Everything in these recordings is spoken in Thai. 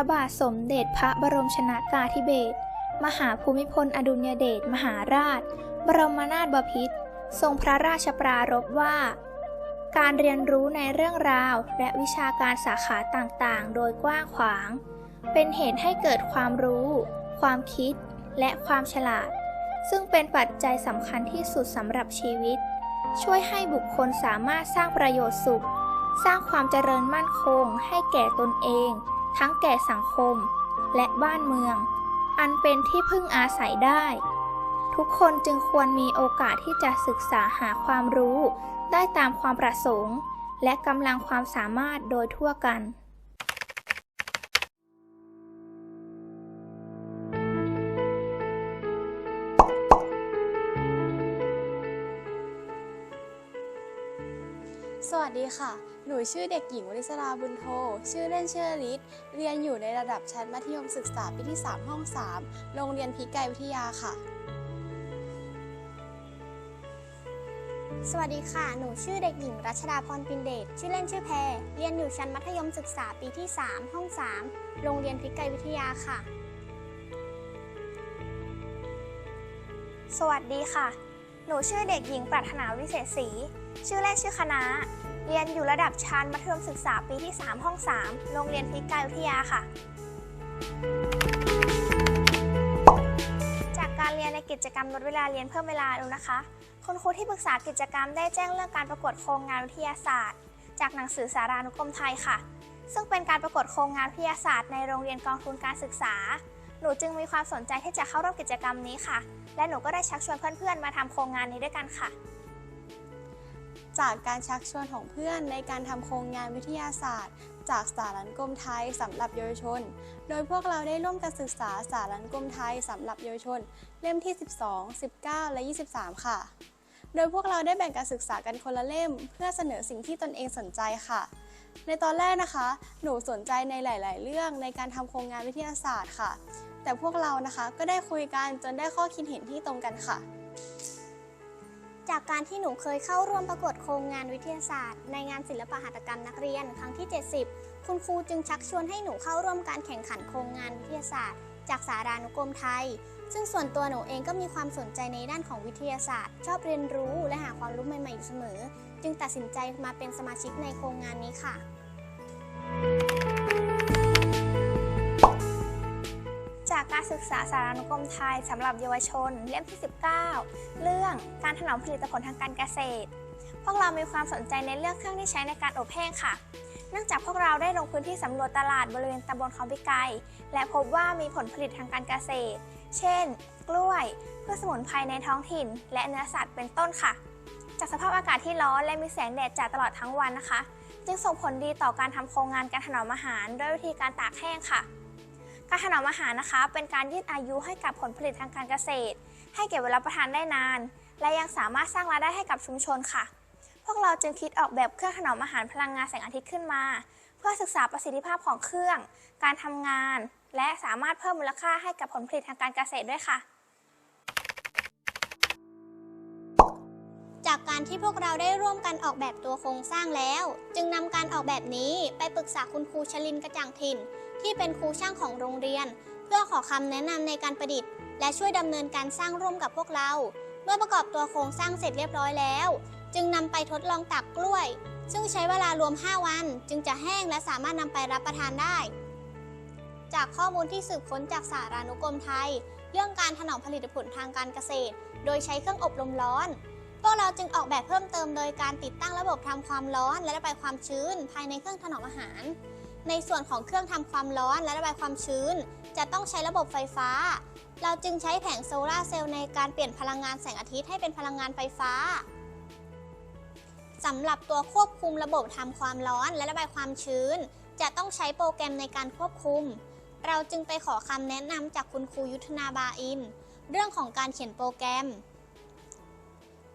ระบาทสมเด็จพระบรมชนากาธิเบศร มหาภูมิพลอดุลยเดชมหาราช บรมนาถบพิตรทรงพระราชปรารภว่า การเรียนรู้ในเรื่องราวและวิชาการสาขาต่างๆ โดยกว้างขวาง เป็นเหตุให้เกิดความรู้ ความคิด และความฉลาด ซึ่งเป็นปัจจัยสำคัญที่สุดสำหรับชีวิต ช่วยให้บุคคลสามารถสร้างประโยชน์สุข สร้างความเจริญมั่นคงให้แก่ตนเอง ทั้งแก่สังคมและบ้านเมือง อันเป็นที่พึ่งอาศัยได้ ทุกคนจึงควรมีโอกาสที่จะศึกษาหาความรู้ ได้ตามความประสงค์ และกำลังความสามารถโดยทั่วกัน สวัสดีค่ะ หนูชื่อเด็กหญิงวริศราบุญโท ชื่อเล่นชื่อลิศเรียนอยู่ในระดับชั้นมัธยมศึกษาปีที่ 3 ห้อง 3 โรงเรียนพิกัยวิทยาค่ะ สวัสดีค่ะ หนูชื่อเด็กหญิงรัชดาพรปินเดช ชื่อเล่นชื่อแพร เรียนอยู่ชั้นมัธยมศึกษาปีที่ 3 ห้อง 3 โรงเรียนพิกัยวิทยาค่ะ สวัสดีค่ะ หนูชื่อเด็กหญิงปรารถนาวิเศษศรี ชื่อเล่นชื่อคณะ เรียนอยู่ระดับชั้นมัธยมศึกษาปีที่ 3 ห้อง 3 โรงเรียนพิกัยวิทยาค่ะ จากการเรียนในกิจกรรมลดเวลาเรียนเพิ่มเวลาดูนะคะ คุณครูที่ปรึกษากิจกรรมได้แจ้งเรื่องการประกวดโครงงานวิทยาศาสตร์ จากหนังสือสารานุกรมไทยค่ะ ซึ่งเป็นการประกวดโครงงานวิทยาศาสตร์ในโรงเรียนกองทุนการศึกษา หนูจึงมีความสนใจที่จะเข้าร่วมกิจกรรมนี้ค่ะ และหนูก็ได้ชักชวนเพื่อนๆ มาทำโครงงานนี้ด้วยกันค่ะ จากการชักชวนของเพื่อนในการทำโครงงานวิทยาศาสตร์ จากสารันกรมไทยสำหรับเยาวชน โดยพวกเราได้ร่วมกันศึกษาสารันกรมไทยสำหรับเยาวชน เล่มที่ 12 19 และ 23 ค่ะ โดยพวกเราได้แบ่งการศึกษากันคนละเล่ม เพื่อเสนอสิ่งที่ตนเองสนใจค่ะในตอนแรกนะคะ หนูสนใจในหลาย ๆ เรื่องในการทำโครงงานวิทยาศาสตร์ค่ะ แต่พวกเรานะคะก็ได้คุยกันจนได้ข้อคิดเห็นที่ตรงกันค่ะ จากการที่หนูเคยเข้าร่วมประกวดโครงงานวิทยาศาสตร์ ในงานศิลปหัตถกรรมนักเรียนครั้งที่ 70 คุณครูจึงชักชวนให้หนูเข้าร่วมการแข่งขันโครงงานวิทยาศาสตร์ จากสารานุกรมไทย ซึ่งส่วนตัวหนูเองก็มีความสนใจในด้านของวิทยาศาสตร์ ชอบเรียนรู้และหาความรู้ใหม่ๆอยู่เสมอ จึงตัดสินใจมาเป็นสมาชิกในโครงงานนี้ค่ะ การศึกษาสารานุกรมไทยสำหรับเยาวชน เล่มที่ 19 เรื่องการถนอมผลิตผลทางการเกษตร พวกเรามีความสนใจในเรื่องเครื่องที่ใช้ในการอบแห้งค่ะ เนื่องจากพวกเราได้ลงพื้นที่สำรวจตลาดบริเวณตำบลเขาพิไกและพบว่ามีผลผลิตทางการเกษตร เช่น กล้วยพืชสมุนไพรในท้องถิ่น และเนื้อสัตว์เป็นต้นค่ะ จากสภาพอากาศที่ร้อนและมีแสงแดดจัดตลอดทั้งวันนะคะ จึงส่งผลดีต่อการทำโครงงานการถนอมอาหาร ด้วยวิธีการตากแห้งค่ะ การถนอมอาหารนะคะ เป็นการยืดอายุให้กับผลผลิตทางการเกษตร ให้เก็บไว้รับประทานได้นาน และยังสามารถสร้างรายได้ให้กับชุมชนค่ะ พวกเราจึงคิดออกแบบเครื่องถนอมอาหารพลังงานแสงอาทิตย์ขึ้นมา เพื่อศึกษาประสิทธิภาพของเครื่อง การทำงาน และสามารถเพิ่มมูลค่าให้กับผลผลิตทางการเกษตรด้วยค่ะ จากการที่พวกเราได้ร่วมกันออกแบบตัวโครงสร้างแล้ว จึงนำการออกแบบนี้ไปปรึกษาคุณครูชลินกระจ่างถิ่น ที่เป็นครูช่างของโรงเรียน เพื่อขอคำแนะนำในการประดิษฐ์ และช่วยดำเนินการสร้างร่วมกับพวกเรา เมื่อประกอบตัวโครงสร้างเสร็จเรียบร้อยแล้ว จึงนำไปทดลองตักกล้วย ซึ่งใช้เวลารวม 5 วัน จึงจะแห้งและสามารถนำไปรับประทานได้ จากข้อมูลที่สืบค้นจากสารานุกรมไทย เรื่องการถนอมผลิตผลทางการเกษตร โดยใช้เครื่องอบลมร้อนพวกเราจึงออกแบบเพิ่มเติมโดยการติดตั้งระบบทำความร้อนและระบายความชื้นภายในเครื่องถนอมอาหาร ในส่วนของเครื่องทำความร้อนและระบายความชื้น จะต้องใช้ระบบไฟฟ้า เราจึงใช้แผงโซลาร์เซลล์ในการเปลี่ยนพลังงานแสงอาทิตย์ให้เป็นพลังงานไฟฟ้าสำหรับตัวควบคุมระบบทำความร้อนและระบายความชื้น จะต้องใช้โปรแกรมในการควบคุม เราจึงไปขอคำแนะนำจากคุณครูยุทธนาบาอิน เรื่องของการเขียนโปรแกรม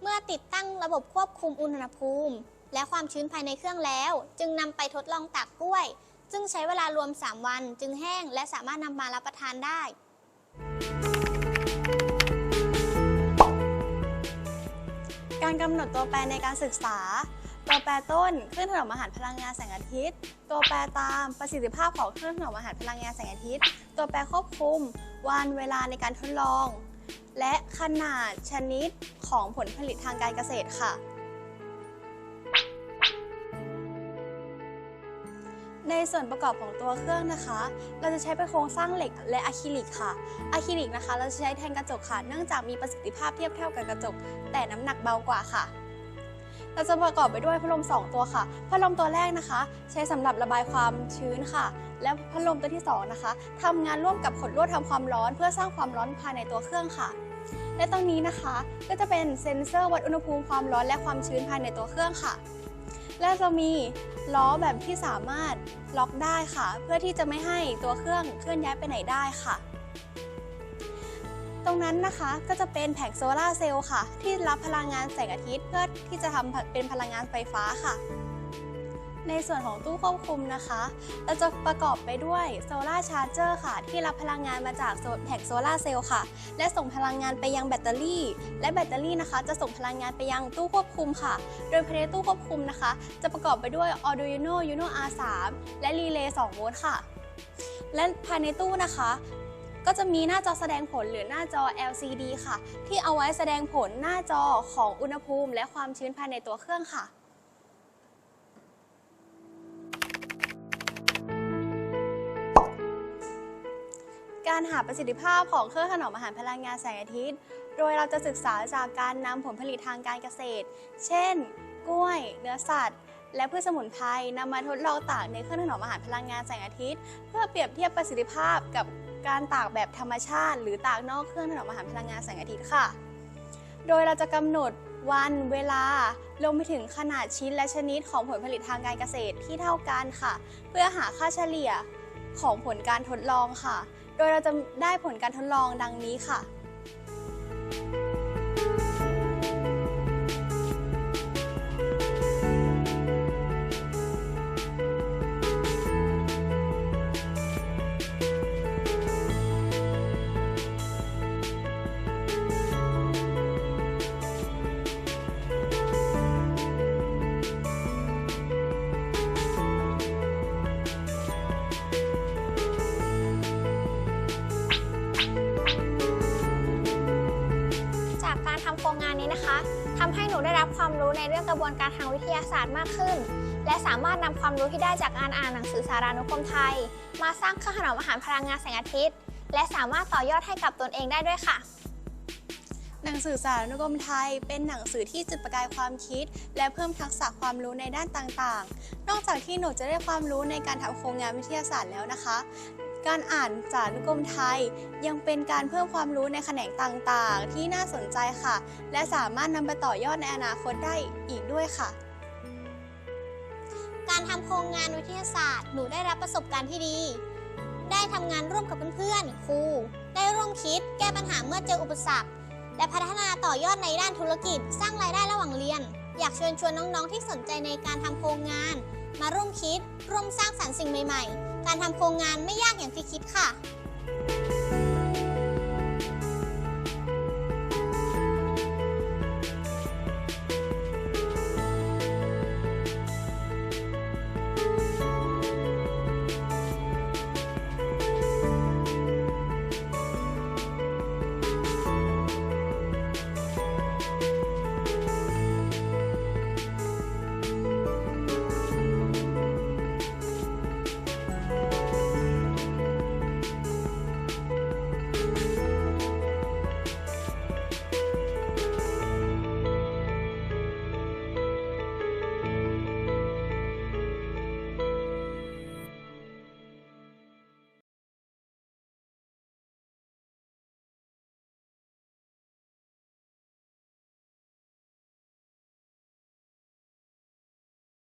เมื่อติดตั้งระบบควบคุมอุณหภูมิ และความชื้นภายในเครื่องแล้ว จึงนำไปทดลองตากกล้วย ซึ่งใช้เวลารวม 3 วันจึงแห้งและสามารถนำมารับประทานได้ การกำหนดตัวแปรในการศึกษาเราตัวแปรต้นเครื่องถนอมอาหารพลังงานแสงอาทิตย์ ตัวแปรตามประสิทธิภาพของเครื่องถนอมอาหารพลังงานแสงอาทิตย์ ตัวแปรควบคุม วันเวลาในการทดลอง และขนาดชนิดของผลผลิตทางการเกษตรค่ะ ในส่วนประกอบของตัวเครื่องนะคะ เราจะใช้เป็นโครงสร้างเหล็กและอะคริลิกค่ะอะคริลิกนะคะ เราจะใช้แทนกระจกค่ะ เนื่องจากมีประสิทธิภาพเทียบเท่ากับกระจก แต่น้ำหนักเบากว่าค่ะ เราจะประกอบไปด้วยพัดลม 2 ตัวค่ะ พัดลมตัวแรกนะคะ ใช้สำหรับระบายความชื้นค่ะ และพัดลมตัวที่ 2 นะคะทำงานร่วมกับขดลวดทำความร้อน เพื่อสร้างความร้อนภายในตัวเครื่องค่ะ และตรงนี้นะคะ ก็จะเป็นเซ็นเซอร์วัดอุณหภูมิความร้อนและความชื้นภายในตัวเครื่องค่ะ และจะมีล้อแบบที่สามารถล็อกได้ค่ะ เพื่อที่จะไม่ให้ตัวเครื่องเคลื่อนย้ายไปไหนได้ค่ะ ตรงนั้นนะคะก็จะเป็นแผงโซลาร์เซลล์ค่ะ ที่รับพลังงานแสงอาทิตย์เพื่อที่จะทำเป็นพลังงานไฟฟ้าค่ะ ในส่วนของตู้ควบคุมนะคะเราจะประกอบไปด้วยโซลาร์ชาร์เจอร์ค่ะ ที่รับพลังงานมาจากแผงโซลาร์เซลล์ค่ะ และส่งพลังงานไปยังแบตเตอรี่ และแบตเตอรี่นะคะ จะส่งพลังงานไปยังตู้ควบคุมค่ะ โดยภายในตู้ควบคุมนะคะ จะประกอบไปด้วย Arduino Uno R3 และรีเลย์ 2 โวลต์ค่ะ และภายในตู้นะคะก็จะมีหน้าจอแสดงผลหรือหน้าจอ LCD ค่ะ ที่เอาไว้แสดงผลหน้าจอของอุณหภูมิ และความชื้นภายในตัวเครื่องค่ะ การหาประสิทธิภาพของเครื่องถนอมอาหารพลังงานแสงอาทิตย์ โดยเราจะศึกษาจากการนำผลผลิตทางการเกษตร เช่น กล้วย เนื้อสัตว์ และพืชสมุนไพรนำมาทดลองตากในเครื่องถนอมอาหารพลังงานแสงอาทิตย์ เพื่อเปรียบเทียบประสิทธิภาพกับการตากแบบธรรมชาติ หรือตากนอกเครื่องถนอมอาหารพลังงานแสงอาทิตย์ค่ะ โดยเราจะกำหนดวันเวลารวมไปถึงขนาดชิ้นและชนิดของผลผลิตทางการเกษตรที่เท่ากันค่ะ เพื่อหาค่าเฉลี่ยของผลการทดลองค่ะ โดยเราจะได้ผลการทดลองดังนี้ค่ะ ครงงานนี้นะคะทำให้หนูได้รับความรู้ในเรื่องกระบวนการทางวิทยาศาสตร์มากขึ้น และสามารถนำความรู้ที่ได้จากการอ่านหนังสือสารานุกรมไทย มาสร้างเครื่องถนอมอาหารพลังงานแสงอาทิตย์ และสามารถต่อยอดให้กับตนเองได้ด้วยค่ะ หนังสือสารานุกรมไทย เป็นหนังสือที่จุดประกายความคิด และเพิ่มทักษะความรู้ในด้านต่างๆ นอกจากที่หนูจะได้ความรู้ในการทำโครงงานวิทยาศาสตร์แล้วนะคะ การอ่านสารานุกรมไทย ยังเป็นการเพิ่มความรู้ในแขนงต่างๆ ที่น่าสนใจค่ะ และสามารถนำไปต่อยอดในอนาคตได้อีกด้วยค่ะ การทำโครงงานวิทยาศาสตร์หนูได้รับประสบการณ์ที่ดี ได้ทำงานร่วมกับเพื่อนๆครู ได้ร่วมคิด แก้ปัญหาเมื่อเจออุปสรรค และพัฒนาต่อยอดในด้านธุรกิจ สร้างรายได้ระหว่างเรียน อยากเชิญชวนน้องๆที่สนใจในการทำโครงงาน มาร่วมคิด ร่วมสร้างสรรค์สิ่งใหม่ ๆ การทำโครงงานไม่ยากอย่างที่คิดค่ะ